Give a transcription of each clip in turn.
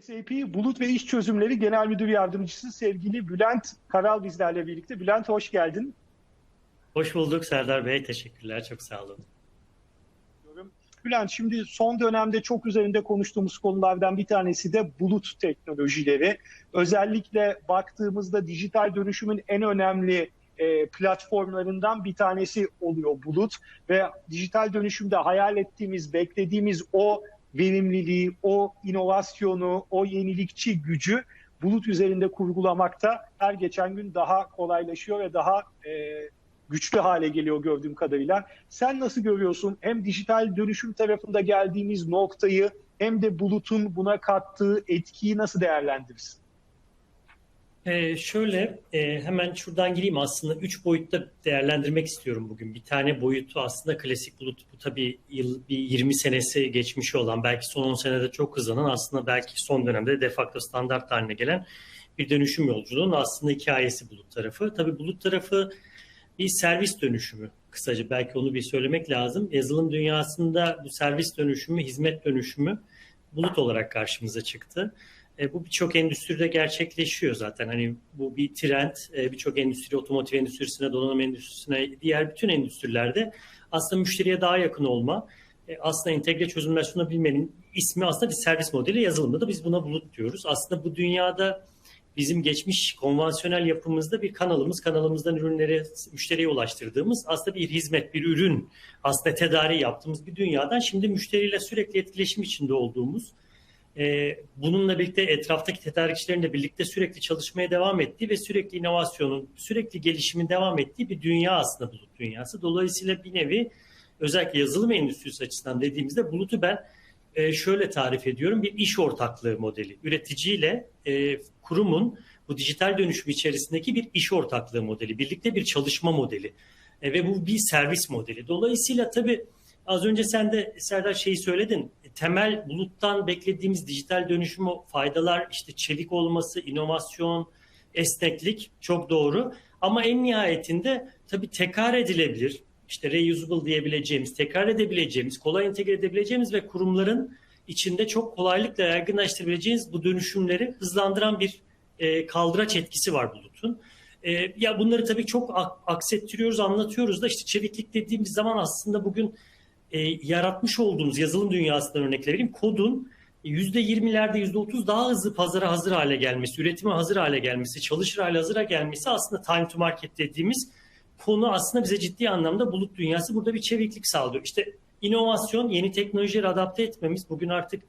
SAP Bulut ve İş Çözümleri Genel Müdür Yardımcısı sevgili Bülent Karal bizlerle birlikte. Bülent hoş geldin. Hoş bulduk Serdar Bey. Teşekkürler. Çok sağ olun. Bülent şimdi son dönemde çok üzerinde konuştuğumuz konulardan bir tanesi de bulut teknolojileri. Özellikle baktığımızda dijital dönüşümün en önemli e, platformlarından bir tanesi oluyor bulut ve dijital dönüşümde hayal ettiğimiz, beklediğimiz o verimliliği, o inovasyonu, o yenilikçi gücü bulut üzerinde kurgulamakta her geçen gün daha kolaylaşıyor ve daha e, güçlü hale geliyor gördüğüm kadarıyla. Sen nasıl görüyorsun hem dijital dönüşüm tarafında geldiğimiz noktayı hem de bulutun buna kattığı etkiyi nasıl değerlendirirsin? Ee, şöyle e, hemen şuradan gireyim aslında üç boyutta değerlendirmek istiyorum bugün. Bir tane boyutu aslında klasik bulut bu tabii yıl, bir 20 senesi geçmiş olan belki son 10 senede çok hızlanan aslında belki son dönemde de facto standart haline gelen bir dönüşüm yolculuğunun aslında hikayesi bulut tarafı. Tabii bulut tarafı bir servis dönüşümü kısaca belki onu bir söylemek lazım. Yazılım dünyasında bu servis dönüşümü, hizmet dönüşümü bulut olarak karşımıza çıktı. E, bu birçok endüstride gerçekleşiyor zaten. Hani bu bir trend. E, birçok endüstri, otomotiv endüstrisine, donanım endüstrisine, diğer bütün endüstrilerde aslında müşteriye daha yakın olma, e, aslında entegre çözümler sunabilmenin ismi aslında bir servis modeli yazılımda da biz buna bulut diyoruz. Aslında bu dünyada bizim geçmiş konvansiyonel yapımızda bir kanalımız, kanalımızdan ürünleri müşteriye ulaştırdığımız aslında bir hizmet, bir ürün aslında tedariği yaptığımız bir dünyadan şimdi müşteriyle sürekli etkileşim içinde olduğumuz e, bununla birlikte etraftaki tedarikçilerin birlikte sürekli çalışmaya devam ettiği ve sürekli inovasyonun, sürekli gelişimin devam ettiği bir dünya aslında bulut dünyası. Dolayısıyla bir nevi özellikle yazılım endüstrisi açısından dediğimizde bulutu ben e, şöyle tarif ediyorum. Bir iş ortaklığı modeli. Üreticiyle e, kurumun bu dijital dönüşüm içerisindeki bir iş ortaklığı modeli. Birlikte bir çalışma modeli. E, ve bu bir servis modeli. Dolayısıyla tabii az önce sen de Serdar şeyi söyledin temel buluttan beklediğimiz dijital dönüşüm faydalar işte çevik olması, inovasyon, esneklik çok doğru. Ama en nihayetinde tabii tekrar edilebilir, işte reusable diyebileceğimiz, tekrar edebileceğimiz, kolay entegre edebileceğimiz ve kurumların içinde çok kolaylıkla yaygınlaştırabileceğiniz bu dönüşümleri hızlandıran bir e, kaldıraç etkisi var bulutun. E, ya bunları tabii çok aksettiriyoruz, anlatıyoruz da işte çeviklik dediğimiz zaman aslında bugün e, yaratmış olduğumuz yazılım dünyasından örnek vereyim. Kodun %20'lerde %30 daha hızlı pazara hazır hale gelmesi, üretime hazır hale gelmesi, çalışır hale hazıra gelmesi aslında time to market dediğimiz konu aslında bize ciddi anlamda bulut dünyası burada bir çeviklik sağlıyor. İşte inovasyon, yeni teknolojileri adapte etmemiz bugün artık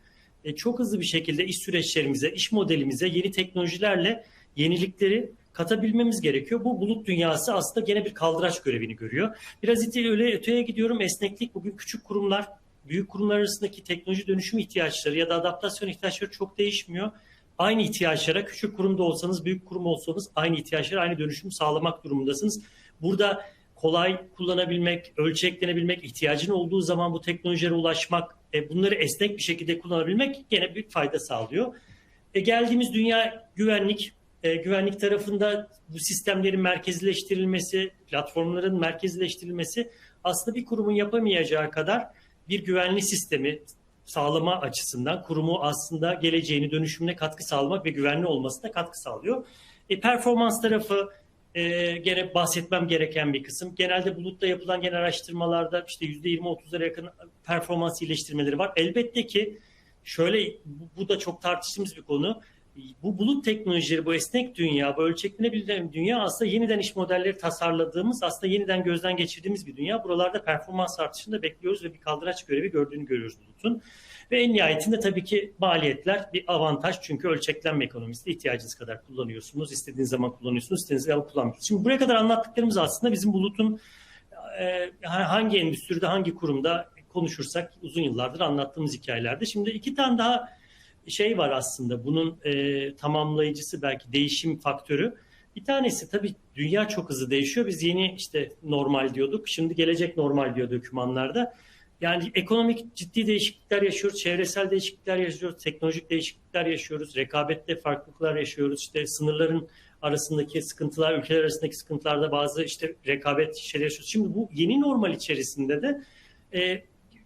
e, çok hızlı bir şekilde iş süreçlerimize, iş modelimize yeni teknolojilerle yenilikleri katabilmemiz gerekiyor. Bu bulut dünyası aslında gene bir kaldıraç görevini görüyor. Biraz öyle öteye gidiyorum. Esneklik bugün küçük kurumlar, büyük kurumlar arasındaki teknoloji dönüşüm ihtiyaçları ya da adaptasyon ihtiyaçları çok değişmiyor. Aynı ihtiyaçlara küçük kurumda olsanız, büyük kurum olsanız aynı ihtiyaçlara aynı dönüşüm sağlamak durumundasınız. Burada kolay kullanabilmek, ölçeklenebilmek, ihtiyacın olduğu zaman bu teknolojilere ulaşmak, e, bunları esnek bir şekilde kullanabilmek gene büyük fayda sağlıyor. E, geldiğimiz dünya güvenlik, e, güvenlik tarafında bu sistemlerin merkezleştirilmesi, platformların merkezleştirilmesi aslında bir kurumun yapamayacağı kadar bir güvenli sistemi sağlama açısından kurumu aslında geleceğini dönüşümüne katkı sağlamak ve güvenli olmasına katkı sağlıyor. E, performans tarafı e, gene bahsetmem gereken bir kısım. Genelde bulutta yapılan genel araştırmalarda işte %20-30'lara yakın performans iyileştirmeleri var. Elbette ki şöyle bu da çok tartıştığımız bir konu bu bulut teknolojileri, bu esnek dünya, bu ölçeklenebilen dünya aslında yeniden iş modelleri tasarladığımız, aslında yeniden gözden geçirdiğimiz bir dünya. Buralarda performans artışını da bekliyoruz ve bir kaldıraç görevi gördüğünü görüyoruz bulutun. Ve en nihayetinde tabii ki maliyetler bir avantaj çünkü ölçeklenme ekonomisinde ihtiyacınız kadar kullanıyorsunuz, istediğiniz zaman kullanıyorsunuz, istediğiniz zaman kullanmıyorsunuz. Şimdi buraya kadar anlattıklarımız aslında bizim bulutun e, hangi endüstride, hangi kurumda konuşursak uzun yıllardır anlattığımız hikayelerde. Şimdi iki tane daha şey var aslında bunun e, tamamlayıcısı belki değişim faktörü. Bir tanesi tabii dünya çok hızlı değişiyor. Biz yeni işte normal diyorduk. Şimdi gelecek normal diyor dokümanlarda. Yani ekonomik ciddi değişiklikler yaşıyoruz, çevresel değişiklikler yaşıyoruz, teknolojik değişiklikler yaşıyoruz, rekabette farklılıklar yaşıyoruz. İşte sınırların arasındaki sıkıntılar, ülkeler arasındaki sıkıntılarda bazı işte rekabet şeyler yaşıyoruz. Şimdi bu yeni normal içerisinde de e,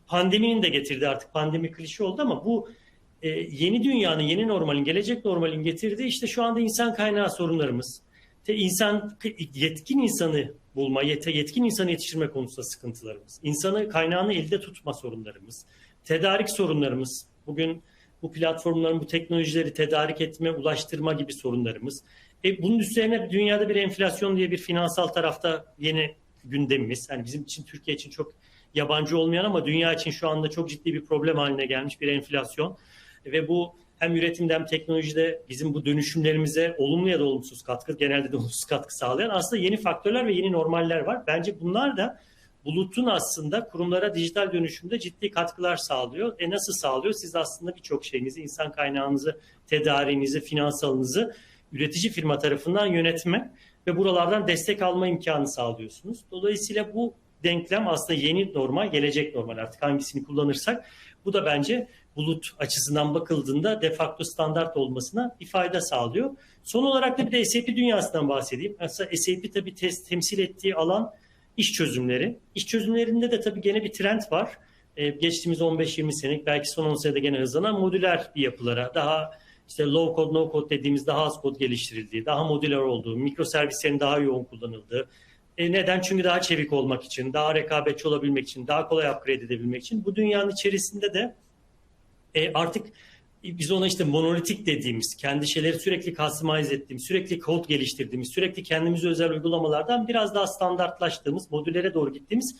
pandeminin de getirdiği artık pandemi klişe oldu ama bu e, yeni dünyanın, yeni normalin, gelecek normalin getirdiği işte şu anda insan kaynağı sorunlarımız. Te, insan yetkin insanı bulma, yete, yetkin insanı yetiştirme konusunda sıkıntılarımız. İnsanı kaynağını elde tutma sorunlarımız. Tedarik sorunlarımız. Bugün bu platformların bu teknolojileri tedarik etme, ulaştırma gibi sorunlarımız. E, bunun üzerine dünyada bir enflasyon diye bir finansal tarafta yeni gündemimiz. Yani bizim için Türkiye için çok yabancı olmayan ama dünya için şu anda çok ciddi bir problem haline gelmiş bir enflasyon. Ve bu hem üretimde hem teknolojide bizim bu dönüşümlerimize olumlu ya da olumsuz katkı, genelde de olumsuz katkı sağlayan aslında yeni faktörler ve yeni normaller var. Bence bunlar da bulutun aslında kurumlara dijital dönüşümde ciddi katkılar sağlıyor. E nasıl sağlıyor? Siz aslında birçok şeyinizi, insan kaynağınızı, tedariğinizi, finansalınızı üretici firma tarafından yönetme ve buralardan destek alma imkanı sağlıyorsunuz. Dolayısıyla bu denklem aslında yeni normal, gelecek normal artık hangisini kullanırsak bu da bence bulut açısından bakıldığında de facto standart olmasına bir fayda sağlıyor. Son olarak da bir de SAP dünyasından bahsedeyim. Aslında SAP tabii test, temsil ettiği alan iş çözümleri. İş çözümlerinde de tabii gene bir trend var. Ee, geçtiğimiz 15-20 senelik belki son 10 senede gene hızlanan modüler bir yapılara daha işte low code no code dediğimiz daha az kod geliştirildiği, daha modüler olduğu, mikro servislerin daha yoğun kullanıldığı. E neden? Çünkü daha çevik olmak için, daha rekabetçi olabilmek için, daha kolay upgrade edebilmek için. Bu dünyanın içerisinde de e, artık biz ona işte monolitik dediğimiz, kendi şeyleri sürekli customize ettiğimiz, sürekli kod geliştirdiğimiz, sürekli kendimize özel uygulamalardan biraz daha standartlaştığımız, modüllere doğru gittiğimiz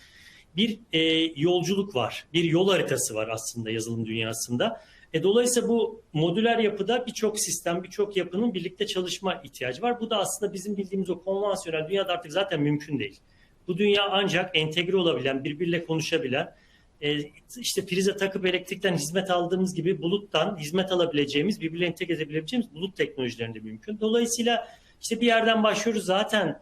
bir e, yolculuk var. Bir yol haritası var aslında yazılım dünyasında. E, dolayısıyla bu modüler yapıda birçok sistem, birçok yapının birlikte çalışma ihtiyacı var. Bu da aslında bizim bildiğimiz o konvansiyonel dünyada artık zaten mümkün değil. Bu dünya ancak entegre olabilen, birbiriyle konuşabilen, işte prize takıp elektrikten hizmet aldığımız gibi buluttan hizmet alabileceğimiz, birbirine entegre edebileceğimiz bulut teknolojilerinde mümkün. Dolayısıyla işte bir yerden başlıyoruz zaten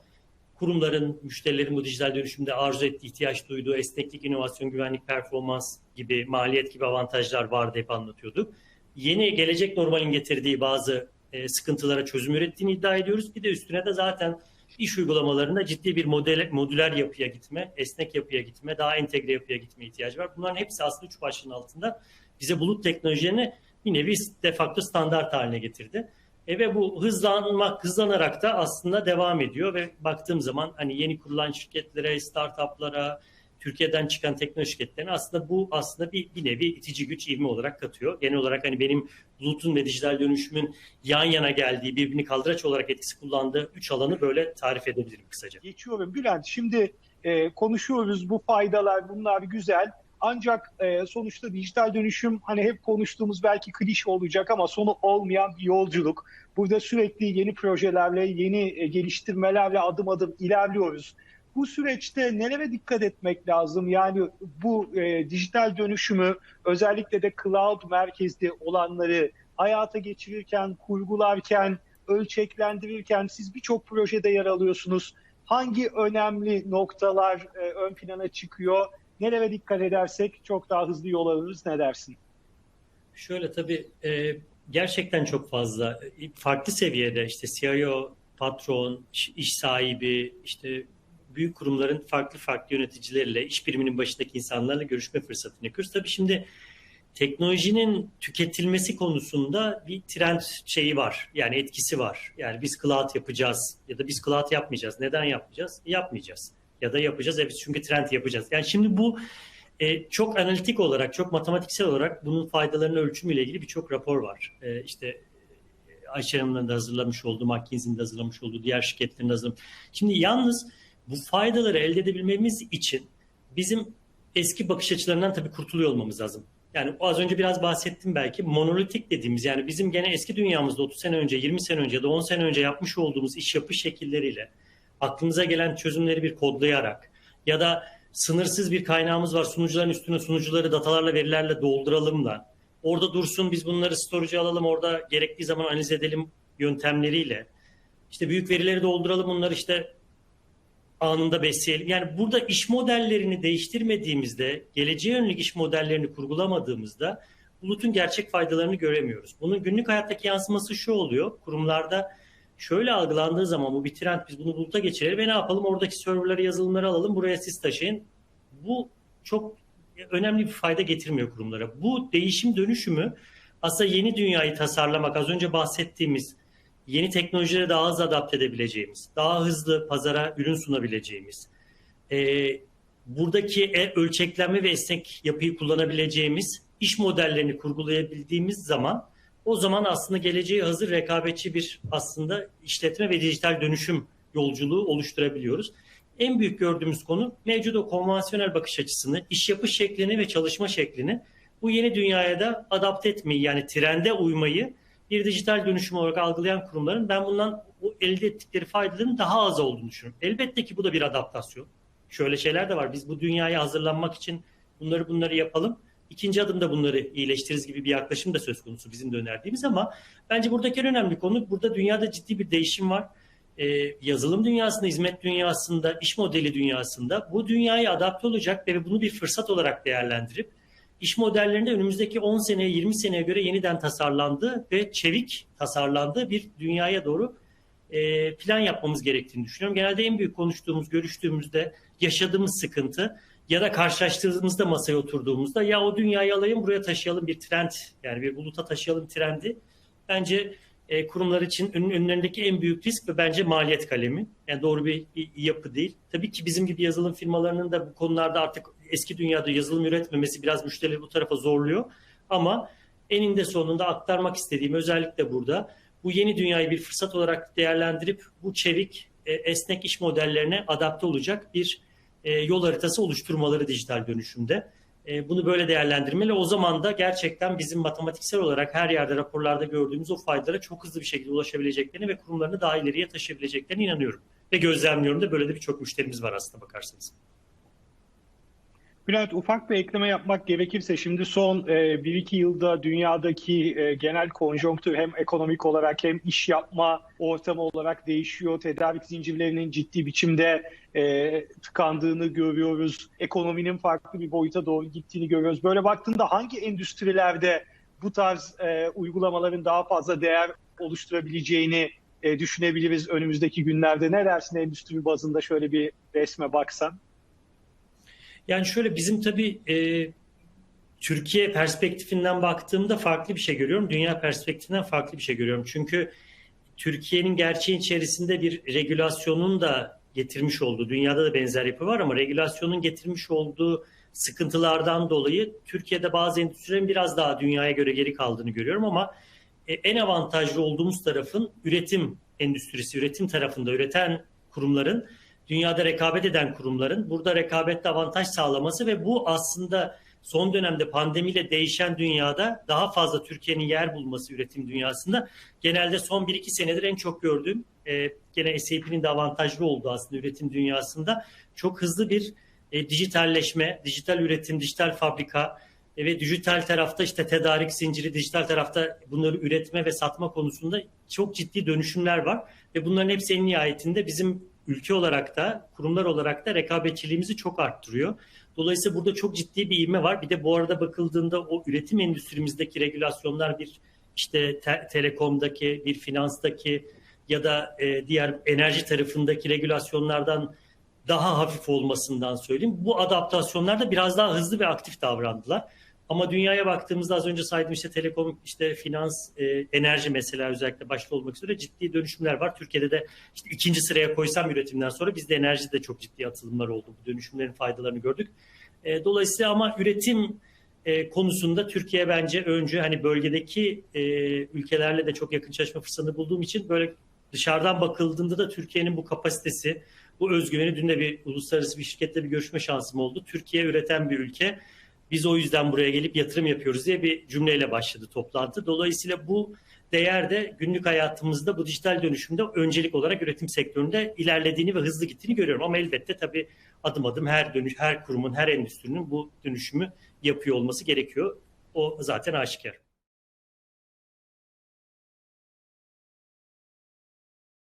kurumların, müşterilerin bu dijital dönüşümde arzu ettiği, ihtiyaç duyduğu esneklik, inovasyon, güvenlik, performans gibi, maliyet gibi avantajlar vardı hep anlatıyorduk. Yeni gelecek normalin getirdiği bazı e, sıkıntılara çözüm ürettiğini iddia ediyoruz. Bir de üstüne de zaten iş uygulamalarında ciddi bir model, modüler yapıya gitme, esnek yapıya gitme, daha entegre yapıya gitme ihtiyacı var. Bunların hepsi aslında üç başlığın altında bize bulut teknolojilerini bir nevi de facto standart haline getirdi. E ve bu hızlanmak, hızlanarak da aslında devam ediyor ve baktığım zaman hani yeni kurulan şirketlere, startuplara, Türkiye'den çıkan teknoloji şirketlerine aslında bu aslında bir, bir nevi itici güç ivme olarak katıyor. Genel olarak hani benim bulutun ve dijital dönüşümün yan yana geldiği, birbirini kaldıraç olarak etkisi kullandığı üç alanı böyle tarif edebilirim kısaca. Geçiyorum Bülent. Şimdi e, konuşuyoruz bu faydalar, bunlar güzel. Ancak e, sonuçta dijital dönüşüm hani hep konuştuğumuz belki klişe olacak ama sonu olmayan bir yolculuk. Burada sürekli yeni projelerle, yeni e, geliştirmelerle adım adım ilerliyoruz. Bu süreçte nelere dikkat etmek lazım? Yani bu e, dijital dönüşümü özellikle de cloud merkezli olanları hayata geçirirken, kurgularken, ölçeklendirirken siz birçok projede yer alıyorsunuz. Hangi önemli noktalar e, ön plana çıkıyor? Nelere dikkat edersek çok daha hızlı yol alırız ne dersin? Şöyle tabii e, gerçekten çok fazla farklı seviyede işte CIO, patron, iş sahibi, işte büyük kurumların farklı farklı yöneticileriyle, iş biriminin başındaki insanlarla görüşme fırsatını yakıyoruz. Tabii şimdi teknolojinin tüketilmesi konusunda bir trend şeyi var. Yani etkisi var. Yani biz cloud yapacağız ya da biz cloud yapmayacağız. Neden yapmayacağız? Yapmayacağız. Ya da yapacağız. Evet çünkü trend yapacağız. Yani şimdi bu e, çok analitik olarak, çok matematiksel olarak bunun faydalarının ölçümüyle ilgili birçok rapor var. E, işte Ayşe Hanım'ın da hazırlamış olduğu, McKinsey'nin de hazırlamış olduğu, diğer şirketlerin hazırlamış. Şimdi yalnız bu faydaları elde edebilmemiz için bizim eski bakış açılarından tabii kurtuluyor olmamız lazım. Yani az önce biraz bahsettim belki. Monolitik dediğimiz yani bizim gene eski dünyamızda 30 sene önce, 20 sene önce ya da 10 sene önce yapmış olduğumuz iş yapış şekilleriyle aklımıza gelen çözümleri bir kodlayarak ya da sınırsız bir kaynağımız var sunucuların üstüne sunucuları datalarla verilerle dolduralım da orada dursun biz bunları storage'a alalım orada gerektiği zaman analiz edelim yöntemleriyle. İşte büyük verileri dolduralım bunları işte anında besleyelim. Yani burada iş modellerini değiştirmediğimizde, geleceğe yönelik iş modellerini kurgulamadığımızda bulutun gerçek faydalarını göremiyoruz. Bunun günlük hayattaki yansıması şu oluyor. Kurumlarda şöyle algılandığı zaman bu bir trend biz bunu buluta geçirelim ve ne yapalım oradaki serverları yazılımları alalım buraya siz taşıyın. Bu çok önemli bir fayda getirmiyor kurumlara. Bu değişim dönüşümü aslında yeni dünyayı tasarlamak, az önce bahsettiğimiz yeni teknolojilere daha hızlı adapte edebileceğimiz, daha hızlı pazara ürün sunabileceğimiz, e, buradaki e, ölçeklenme ve esnek yapıyı kullanabileceğimiz iş modellerini kurgulayabildiğimiz zaman o zaman aslında geleceğe hazır rekabetçi bir aslında işletme ve dijital dönüşüm yolculuğu oluşturabiliyoruz. En büyük gördüğümüz konu mevcut o konvansiyonel bakış açısını, iş yapış şeklini ve çalışma şeklini bu yeni dünyaya da adapte etmeyi yani trende uymayı bir dijital dönüşüm olarak algılayan kurumların ben bundan o elde ettikleri faydaların daha az olduğunu düşünüyorum. Elbette ki bu da bir adaptasyon. Şöyle şeyler de var. Biz bu dünyaya hazırlanmak için bunları bunları yapalım. İkinci adımda bunları iyileştiririz gibi bir yaklaşım da söz konusu bizim de önerdiğimiz ama bence buradaki en önemli konu burada dünyada ciddi bir değişim var. Ee, yazılım dünyasında, hizmet dünyasında, iş modeli dünyasında bu dünyaya adapte olacak ve bunu bir fırsat olarak değerlendirip iş modellerinde önümüzdeki 10 seneye 20 seneye göre yeniden tasarlandığı ve çevik tasarlandığı bir dünyaya doğru e, plan yapmamız gerektiğini düşünüyorum. Genelde en büyük konuştuğumuz, görüştüğümüzde yaşadığımız sıkıntı ya da karşılaştırdığımızda masaya oturduğumuzda ya o dünyayı alayım buraya taşıyalım bir trend yani bir buluta taşıyalım trendi. Bence e, kurumlar için ön, önlerindeki en büyük risk ve bence maliyet kalemi. Yani doğru bir, yapı değil. Tabii ki bizim gibi yazılım firmalarının da bu konularda artık eski dünyada yazılım üretmemesi biraz müşterileri bu tarafa zorluyor. Ama eninde sonunda aktarmak istediğim özellikle burada bu yeni dünyayı bir fırsat olarak değerlendirip bu çevik e, esnek iş modellerine adapte olacak bir e, yol haritası oluşturmaları dijital dönüşümde. E, bunu böyle değerlendirmeli. O zaman da gerçekten bizim matematiksel olarak her yerde raporlarda gördüğümüz o faydalara çok hızlı bir şekilde ulaşabileceklerini ve kurumlarını daha ileriye taşıyabileceklerine inanıyorum. Ve gözlemliyorum da böyle de birçok müşterimiz var aslında bakarsanız. Bülent ufak bir ekleme yapmak gerekirse şimdi son e, 1-2 yılda dünyadaki e, genel konjonktür hem ekonomik olarak hem iş yapma ortamı olarak değişiyor. Tedarik zincirlerinin ciddi biçimde e, tıkandığını görüyoruz. Ekonominin farklı bir boyuta doğru gittiğini görüyoruz. Böyle baktığında hangi endüstrilerde bu tarz e, uygulamaların daha fazla değer oluşturabileceğini düşünebiliriz önümüzdeki günlerde? Ne dersin endüstri bazında şöyle bir resme baksan? Yani şöyle bizim tabii e, Türkiye perspektifinden baktığımda farklı bir şey görüyorum. Dünya perspektifinden farklı bir şey görüyorum. Çünkü Türkiye'nin gerçeğin içerisinde bir regülasyonun da getirmiş olduğu, dünyada da benzer yapı var ama regülasyonun getirmiş olduğu sıkıntılardan dolayı Türkiye'de bazı endüstrilerin biraz daha dünyaya göre geri kaldığını görüyorum ama e, en avantajlı olduğumuz tarafın üretim endüstrisi, üretim tarafında üreten kurumların dünyada rekabet eden kurumların burada rekabette avantaj sağlaması ve bu aslında son dönemde pandemiyle değişen dünyada daha fazla Türkiye'nin yer bulması üretim dünyasında genelde son 1-2 senedir en çok gördüğüm e, gene SAP'nin de avantajlı olduğu aslında üretim dünyasında çok hızlı bir e, dijitalleşme, dijital üretim, dijital fabrika e, ve dijital tarafta işte tedarik zinciri, dijital tarafta bunları üretme ve satma konusunda çok ciddi dönüşümler var ve bunların hepsi en nihayetinde bizim ülke olarak da kurumlar olarak da rekabetçiliğimizi çok arttırıyor. Dolayısıyla burada çok ciddi bir ivme var. Bir de bu arada bakıldığında o üretim endüstrimizdeki regülasyonlar bir işte te- telekomdaki, bir finanstaki ya da e, diğer enerji tarafındaki regülasyonlardan daha hafif olmasından söyleyeyim. Bu adaptasyonlarda biraz daha hızlı ve aktif davrandılar. Ama dünyaya baktığımızda az önce saydım işte telekom, işte finans, e, enerji mesela özellikle başta olmak üzere ciddi dönüşümler var. Türkiye'de de işte ikinci sıraya koysam üretimden sonra bizde enerjide çok ciddi atılımlar oldu. Bu dönüşümlerin faydalarını gördük. E, dolayısıyla ama üretim e, konusunda Türkiye bence öncü hani bölgedeki e, ülkelerle de çok yakın çalışma fırsatını bulduğum için böyle dışarıdan bakıldığında da Türkiye'nin bu kapasitesi, bu özgüveni dün de bir uluslararası bir şirketle bir görüşme şansım oldu. Türkiye üreten bir ülke biz o yüzden buraya gelip yatırım yapıyoruz diye bir cümleyle başladı toplantı. Dolayısıyla bu değer de günlük hayatımızda bu dijital dönüşümde öncelik olarak üretim sektöründe ilerlediğini ve hızlı gittiğini görüyorum. Ama elbette tabii adım adım her dönüş, her kurumun, her endüstrinin bu dönüşümü yapıyor olması gerekiyor. O zaten aşikar.